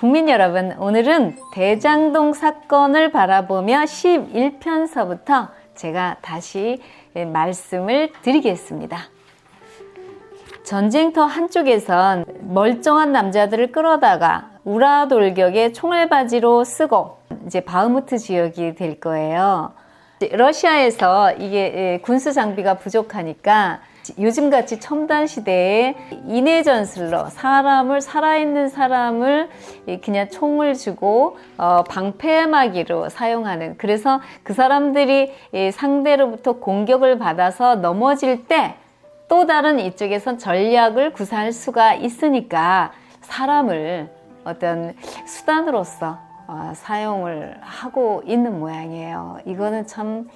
국민 여러분, 오늘은 대장동 사건을 바라보며 11편서부터 제가 다시 말씀을 드리겠습니다. 전쟁터 한쪽에선 멀쩡한 남자들을 끌어다가 우라 돌격의 총알바지로 쓰고 이제 바흐무트 지역이 될 거예요. 러시아에서 이게 군수 장비가 부족하니까 요즘같이 첨단 시대에 인해 전술로 사람을 살아있는 사람을 그냥 총을 주고 어, 방패막이로 사용하는 그래서 그 사람들이 상대로부터 공격을 받아서 넘어질 때 또 다른 이쪽에선 전략을 구사할 수가 있으니까 사람을 어떤 수단으로서 어, 사용을 하고 있는 모양이에요. 이거는 참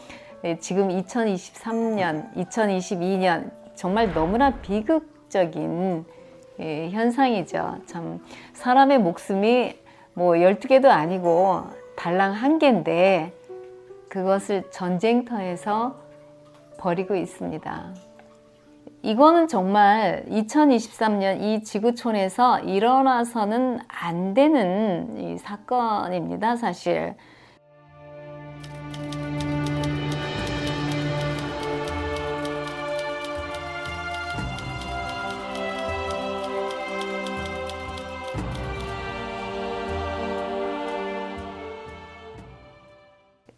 지금 2023년, 2022년 정말 너무나 비극적인 예, 현상이죠. 참 사람의 목숨이 뭐 12개도 아니고 달랑 한 개인데 그것을 전쟁터에서 버리고 있습니다. 이거는 정말 2023년 이 지구촌에서 일어나서는 안 되는 이 사건입니다, 사실.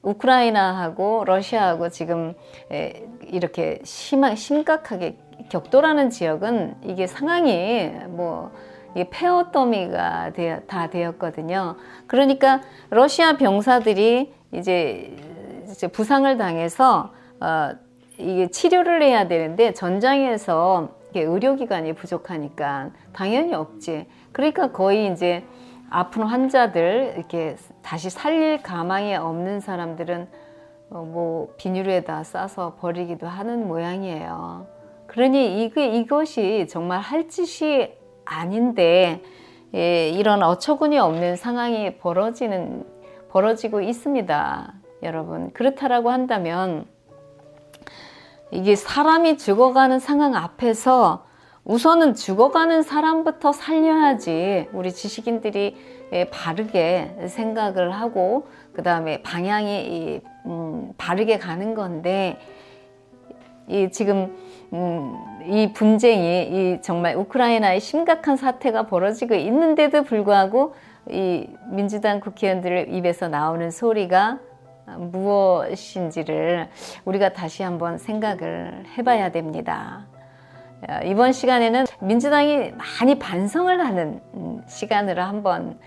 우크라이나하고 러시아하고 지금 이렇게 심하, 심각하게 격돌하는 지역은 이게 상황이 뭐 이게 폐허 더미가 다 되었거든요. 그러니까 러시아 병사들이 이제, 부상을 당해서 어, 이게 치료를 해야 되는데 전장에서 의료기관이 부족하니까 당연히 없지. 그러니까 거의 이제 아픈 환자들 이렇게 다시 살릴 가망이 없는 사람들은 어, 뭐 비닐에다 싸서 버리기도 하는 모양이에요. 그러니 이거, 이것이 정말 할 짓이 아닌데 예, 이런 어처구니 없는 상황이 벌어지는 벌어지고 있습니다, 여러분. 그렇다라고 한다면 이게 사람이 죽어가는 상황 앞에서 우선은 죽어가는 사람부터 살려야지 우리 지식인들이 예, 바르게 생각을 하고 그 다음에 방향이 음, 바르게 가는 건데 이 지금 음, 이 분쟁이 이 정말 우크라이나의 심각한 사태가 벌어지고 있는데도 불구하고 이 민주당 국회의원들 입에서 나오는 소리가 무엇인지를 우리가 다시 한번 생각을 해봐야 됩니다. 어, 이번 시간에는 민주당이 많이 반성을 하는 음, 시간으로 한번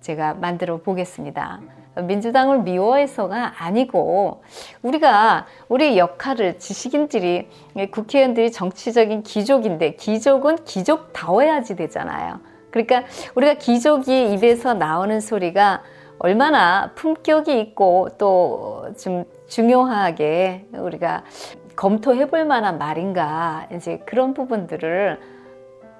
제가 만들어 보겠습니다. 민주당을 미워해서가 아니고 우리가 우리 역할을 지식인들이 국회의원들이 정치적인 기족인데 기족은 기족다워야지 되잖아요. 그러니까 우리가 기족이 입에서 나오는 소리가 얼마나 품격이 있고 또 좀 중요하게 우리가 검토해 볼 만한 말인가 이제 그런 부분들을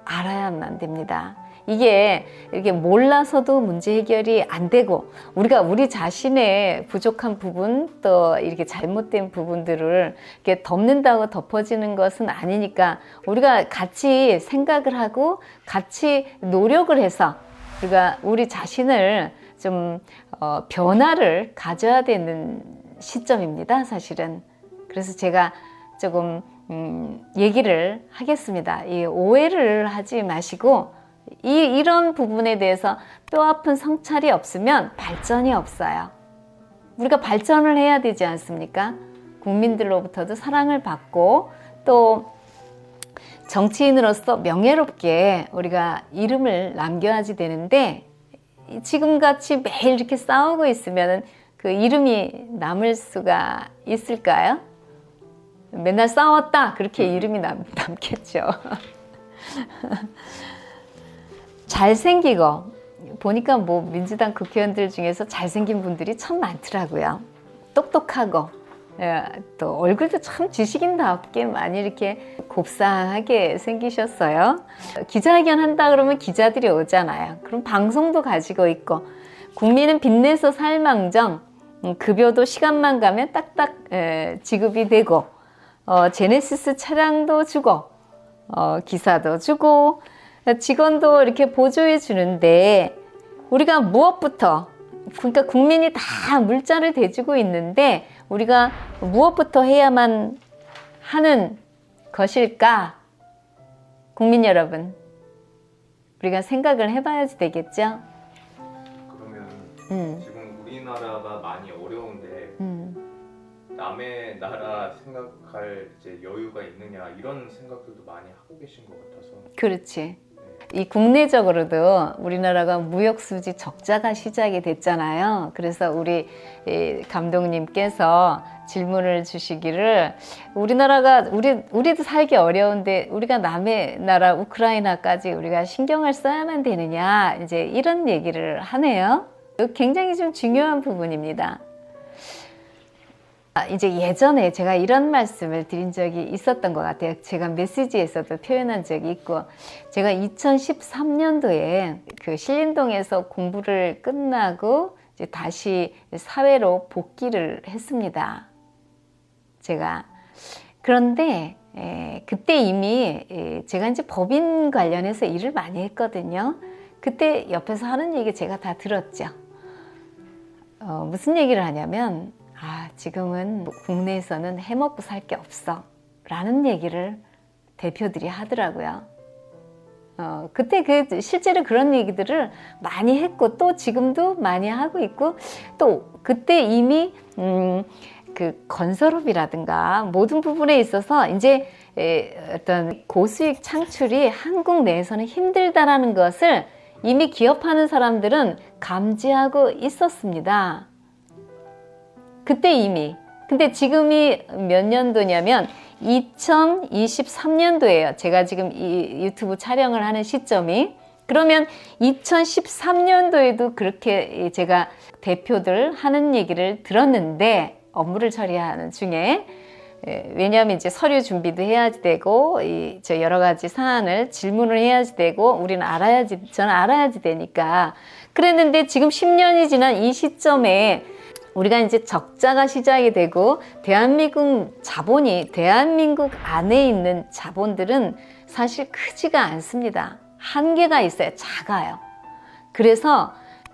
알아야만 됩니다. 이게 이렇게 몰라서도 문제 해결이 안 되고 우리가 우리 자신의 부족한 부분 또 이렇게 잘못된 부분들을 이렇게 덮는다고 덮어지는 것은 아니니까 우리가 같이 생각을 하고 같이 노력을 해서 우리가 우리 자신을 좀 어, 변화를 가져야 되는 시점입니다. 사실은 그래서 제가 조금 음, 얘기를 하겠습니다. 이 오해를 하지 마시고 이, 이런 부분에 대해서 뼈 아픈 성찰이 없으면 발전이 없어요. 우리가 발전을 해야 되지 않습니까? 국민들로부터도 사랑을 받고 또 정치인으로서 명예롭게 우리가 이름을 남겨야지 되는데 지금같이 매일 이렇게 싸우고 있으면 그 이름이 남을 수가 있을까요? 맨날 싸웠다 그렇게 이름이 남, 남겠죠. 잘생기고 보니까 뭐 민주당 국회의원들 중에서 잘생긴 분들이 참 많더라고요. 똑똑하고 예, 또 얼굴도 참 지식인답게 많이 이렇게 곱상하게 생기셨어요. 기자회견 한다 그러면 기자들이 오잖아요. 그럼 방송도 가지고 있고 국민은 빚내서 살망정 음, 급여도 시간만 가면 딱딱 예, 지급이 되고 어, 제네시스 차량도 주고 어, 기사도 주고 직원도 이렇게 보조해 주는데 우리가 무엇부터 그러니까 국민이 다 물자를 대주고 있는데 우리가 무엇부터 해야만 하는 것일까? 국민 여러분, 우리가 생각을 해봐야지 되겠죠? 그러면 음, 지금 우리나라가 많이 음. 남의 나라 생각할 이제 여유가 있느냐 이런 생각들도 많이 하고 계신 것 같아서 그렇지. 이 국내적으로도 우리나라가 무역 수지 적자가 시작이 됐잖아요. 그래서 우리 이 감독님께서 질문을 주시기를 우리나라가 우리 우리도 살기 어려운데 우리가 남의 나라 우크라이나까지 우리가 신경을 써야만 되느냐 이제 이런 얘기를 하네요. 굉장히 좀 중요한 부분입니다. 아, 이제 예전에 제가 이런 말씀을 드린 적이 있었던 것 같아요. 제가 메시지에서도 표현한 적이 있고, 제가 2013년도에 그 신림동에서 공부를 끝나고 이제 다시 사회로 복귀를 했습니다. 제가. 그런데 에, 그때 이미 에, 제가 이제 법인 관련해서 일을 많이 했거든요. 그때 옆에서 하는 얘기 제가 다 들었죠. 어, 무슨 얘기를 하냐면, 아, 지금은 국내에서는 해 먹고 살 게 없어. 라는 얘기를 대표들이 하더라고요. 어, 그때 그, 실제로 그런 얘기들을 많이 했고, 또 지금도 많이 하고 있고, 또 그때 이미, 음, 그 건설업이라든가 모든 부분에 있어서 이제 에, 어떤 고수익 창출이 한국 내에서는 힘들다라는 것을 이미 기업하는 사람들은 감지하고 있었습니다. 그때 이미. 근데 지금이 몇 년도냐면 2023년도예요. 제가 지금 이 유튜브 촬영을 하는 시점이. 그러면 2013년도에도 그렇게 제가 대표들 하는 얘기를 들었는데 업무를 처리하는 중에 예, 왜냐하면 이제 서류 준비도 해야지 되고 이 저 여러 가지 사안을 질문을 해야지 되고 우리는 알아야지 저는 알아야지 되니까 그랬는데 지금 10년이 지난 이 시점에 우리가 이제 적자가 시작이 되고 대한민국 자본이 대한민국 안에 있는 자본들은 사실 크지가 않습니다. 한계가 있어요. 작아요. 그래서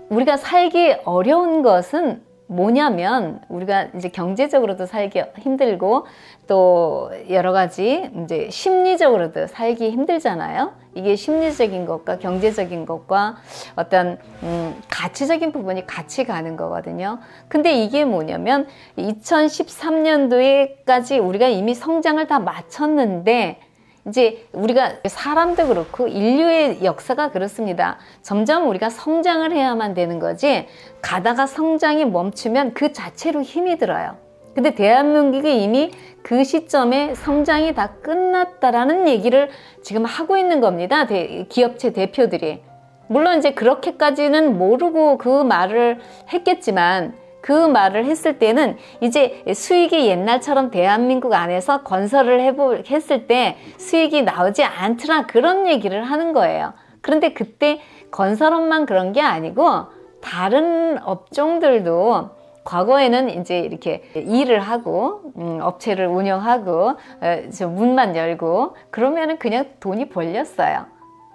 우리가 살기 어려운 것은 뭐냐면 우리가 이제 경제적으로도 살기 힘들고 또 여러 가지 이제 심리적으로도 살기 힘들잖아요. 이게 심리적인 것과 경제적인 것과 어떤 음, 가치적인 부분이 같이 가는 거거든요. 근데 이게 뭐냐면 2013년도에까지 우리가 이미 성장을 다 마쳤는데 이제 우리가 사람도 그렇고 인류의 역사가 그렇습니다. 점점 우리가 성장을 해야만 되는 거지 가다가 성장이 멈추면 그 자체로 힘이 들어요. 근데 대한민국이 이미 그 시점에 성장이 다 끝났다라는 얘기를 지금 하고 있는 겁니다. 대, 기업체 대표들이. 물론 이제 그렇게까지는 모르고 그 말을 했겠지만 그 말을 했을 때는 이제 수익이 옛날처럼 대한민국 안에서 건설을 해보, 했을 때 수익이 나오지 않더라 그런 얘기를 하는 거예요. 그런데 그때 건설업만 그런 게 아니고 다른 업종들도 과거에는 이제 이렇게 일을 하고 음, 업체를 운영하고 어, 저 문만 열고 그러면은 그냥 돈이 벌렸어요.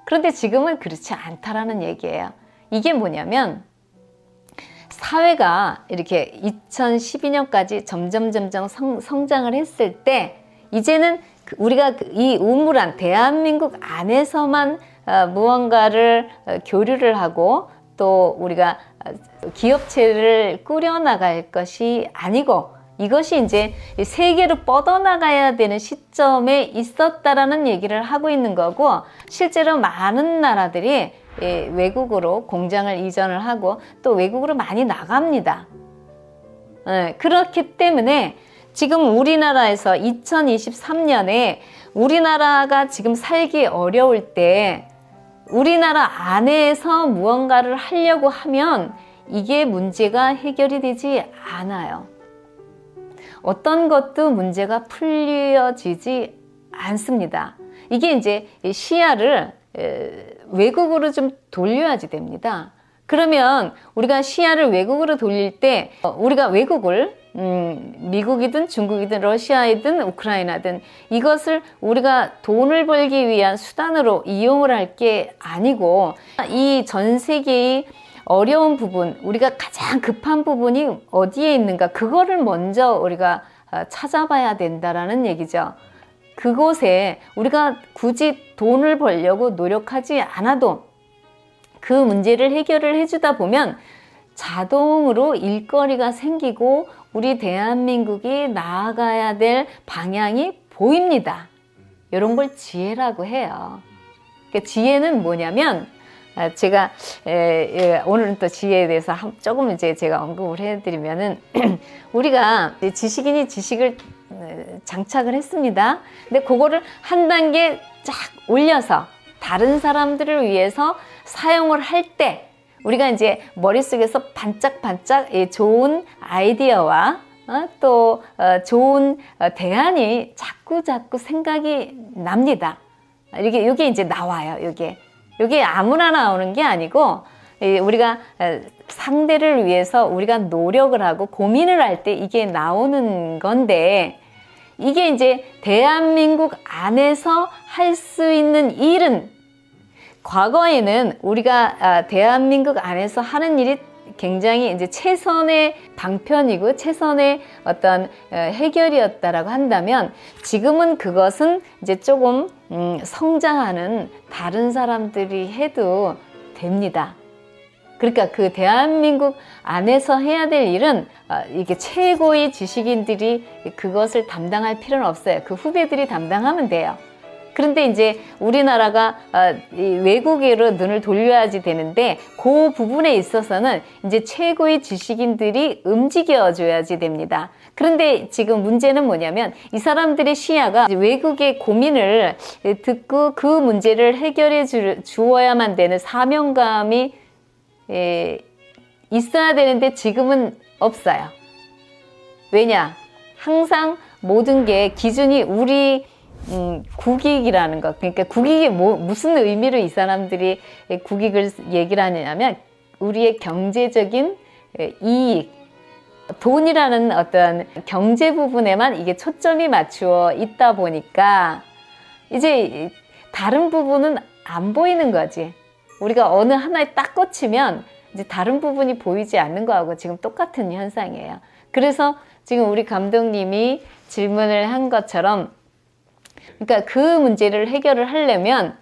그런데 지금은 그렇지 않다라는 얘기예요. 이게 뭐냐면 사회가 이렇게 2012년까지 점점 점점 성, 성장을 했을 때 이제는 그 우리가 그이 우물안 대한민국 안에서만 어, 무언가를 어, 교류를 하고 또 우리가 어, 기업체를 꾸려나갈 것이 아니고 이것이 이제 세계로 뻗어나가야 되는 시점에 있었다라는 얘기를 하고 있는 거고 실제로 많은 나라들이 예, 외국으로 공장을 이전을 하고 또 외국으로 많이 나갑니다. 예, 그렇기 때문에 지금 우리나라에서 2023년에 우리나라가 지금 살기 어려울 때 우리나라 안에서 무언가를 하려고 하면 이게 문제가 해결이 되지 않아요. 어떤 것도 문제가 풀려지지 않습니다. 이게 이제 시야를 에, 외국으로 좀 돌려야지 됩니다. 그러면 우리가 시야를 외국으로 돌릴 때 어, 우리가 외국을 음, 미국이든 중국이든 러시아이든 우크라이나든 이것을 우리가 돈을 벌기 위한 수단으로 이용을 할 게 아니고 이 전 세계의 어려운 부분, 우리가 가장 급한 부분이 어디에 있는가, 그거를 먼저 우리가 어, 찾아봐야 된다라는 얘기죠. 그곳에 우리가 굳이 돈을 벌려고 노력하지 않아도 그 문제를 해결을 해주다 보면 자동으로 일거리가 생기고 우리 대한민국이 나아가야 될 방향이 보입니다. 이런 걸 지혜라고 해요. 그 지혜는 뭐냐면 아, 제가 오늘은 또 지혜에 대해서 한- 조금 이제 제가 언급을 해드리면은 우리가 지식인이 지식을 에, 장착을 했습니다. 근데 그거를 한 단계 쫙 올려서 다른 사람들을 위해서 사용을 할 때 우리가 이제 머릿속에서 반짝반짝 이 좋은 아이디어와 어, 또 어, 좋은 어, 대안이 자꾸 자꾸 생각이 납니다. 이게 이게 이제 나와요. 이게 이게 아무나 나오는 게 아니고 이 우리가 어, 상대를 위해서 우리가 노력을 하고 고민을 할 때 이게 나오는 건데 이게 이제 대한민국 안에서 할 수 있는 일은 과거에는 우리가 아, 대한민국 안에서 하는 일이 굉장히 이제 최선의 방편이고 최선의 어떤 어, 해결이었다라고 한다면 지금은 그것은 이제 조금 음, 성장하는 다른 사람들이 해도 됩니다. 그러니까 그 대한민국 안에서 해야 될 일은 어, 이게 최고의 지식인들이 그것을 담당할 필요는 없어요. 그 후배들이 담당하면 돼요. 그런데 이제 우리나라가 어, 이 외국으로 눈을 돌려야지 되는데 그 부분에 있어서는 이제 최고의 지식인들이 움직여줘야지 됩니다. 그런데 지금 문제는 뭐냐면 이 사람들의 시야가 외국의 고민을 듣고 그 문제를 해결해 주, 주어야만 되는 사명감이 에, 있어야 되는데 지금은 없어요. 왜냐? 항상 모든 게 기준이 우리 음, 국익이라는 것. 그러니까 국익이 뭐, 무슨 의미로 이 사람들이 국익을 얘기를 하냐면 우리의 경제적인 에, 이익, 돈이라는 어떤 경제 부분에만 이게 초점이 맞추어 있다 보니까 이제 다른 부분은 안 보이는 거지. 우리가 어느 하나에 딱 꽂히면 이제 다른 부분이 보이지 않는 거하고 지금 똑같은 현상이에요. 그래서 지금 우리 감독님이 질문을 한 것처럼 그러니까 그 문제를 해결을 하려면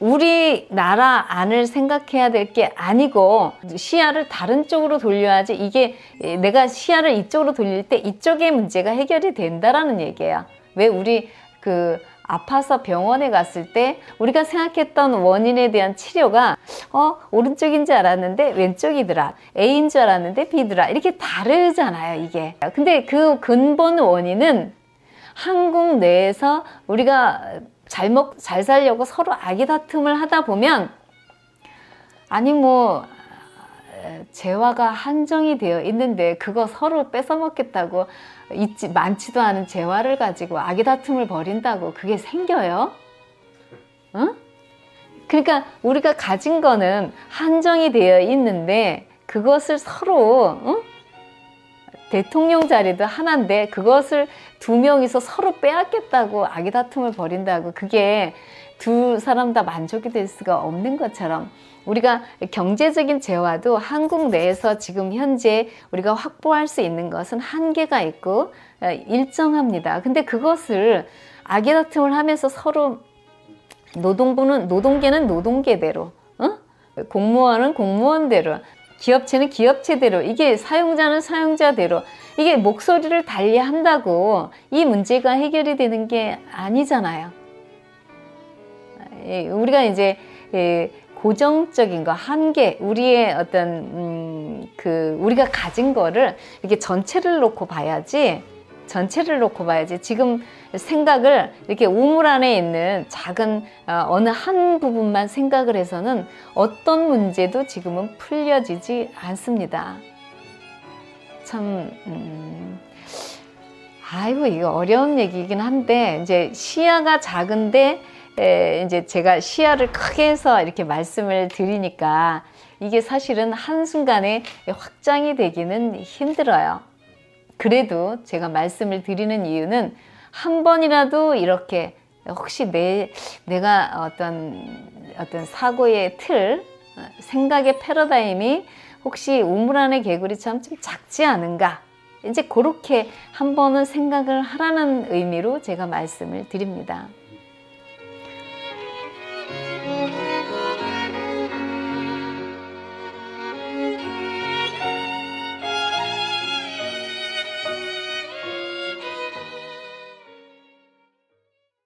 우리나라 안을 생각해야 될 게 아니고 시야를 다른 쪽으로 돌려야지 이게 내가 시야를 이쪽으로 돌릴 때 이쪽의 문제가 해결이 된다라는 얘기예요. 왜 우리 그 아파서 병원에 갔을 때 우리가 생각했던 원인에 대한 치료가 어 오른쪽인 줄 알았는데 왼쪽이더라 A인 줄 알았는데 B더라 이렇게 다르잖아요 이게. 근데 그 근본 원인은 한국 내에서 우리가 잘 먹, 잘 살려고 서로 아기다툼을 하다 보면 아니 뭐 재화가 한정이 되어 있는데 그거 서로 뺏어 먹겠다고 있지 많지도 않은 재화를 가지고 아기 다툼을 벌인다고 그게 생겨요? 응? 그러니까 우리가 가진 거는 한정이 되어 있는데 그것을 서로 응? 대통령 자리도 하나인데 그것을 두 명이서 서로 빼앗겠다고 아기 다툼을 벌인다고 그게 두 사람 다 만족이 될 수가 없는 것처럼 우리가 경제적인 재화도 한국 내에서 지금 현재 우리가 확보할 수 있는 것은 한계가 있고 어, 일정합니다. 근데 그것을 아기다툼을 하면서 서로 노동부는 노동계는 노동계대로 어? 공무원은 공무원대로 기업체는 기업체대로 이게 사용자는 사용자대로 이게 목소리를 달리 한다고 이 문제가 해결이 되는 게 아니잖아요. 예, 우리가 이제 예, 고정적인 거 한계 우리의 어떤 음, 그 우리가 가진 거를 이렇게 전체를 놓고 봐야지 전체를 놓고 봐야지 지금 생각을 이렇게 우물 안에 있는 작은 어, 어느 한 부분만 생각을 해서는 어떤 문제도 지금은 풀려지지 않습니다. 참 음, 아이고 이거 어려운 얘기이긴 한데 이제 시야가 작은데 에, 이제 제가 시야를 크게 해서 이렇게 말씀을 드리니까 이게 사실은 한순간에 확장이 되기는 힘들어요. 그래도 제가 말씀을 드리는 이유는 한 번이라도 이렇게 혹시 내, 내가 어떤, 어떤 사고의 틀, 어, 생각의 패러다임이 혹시 우물 안의 개구리처럼 좀 작지 않은가? 이제 그렇게 한 번은 생각을 하라는 의미로 제가 말씀을 드립니다.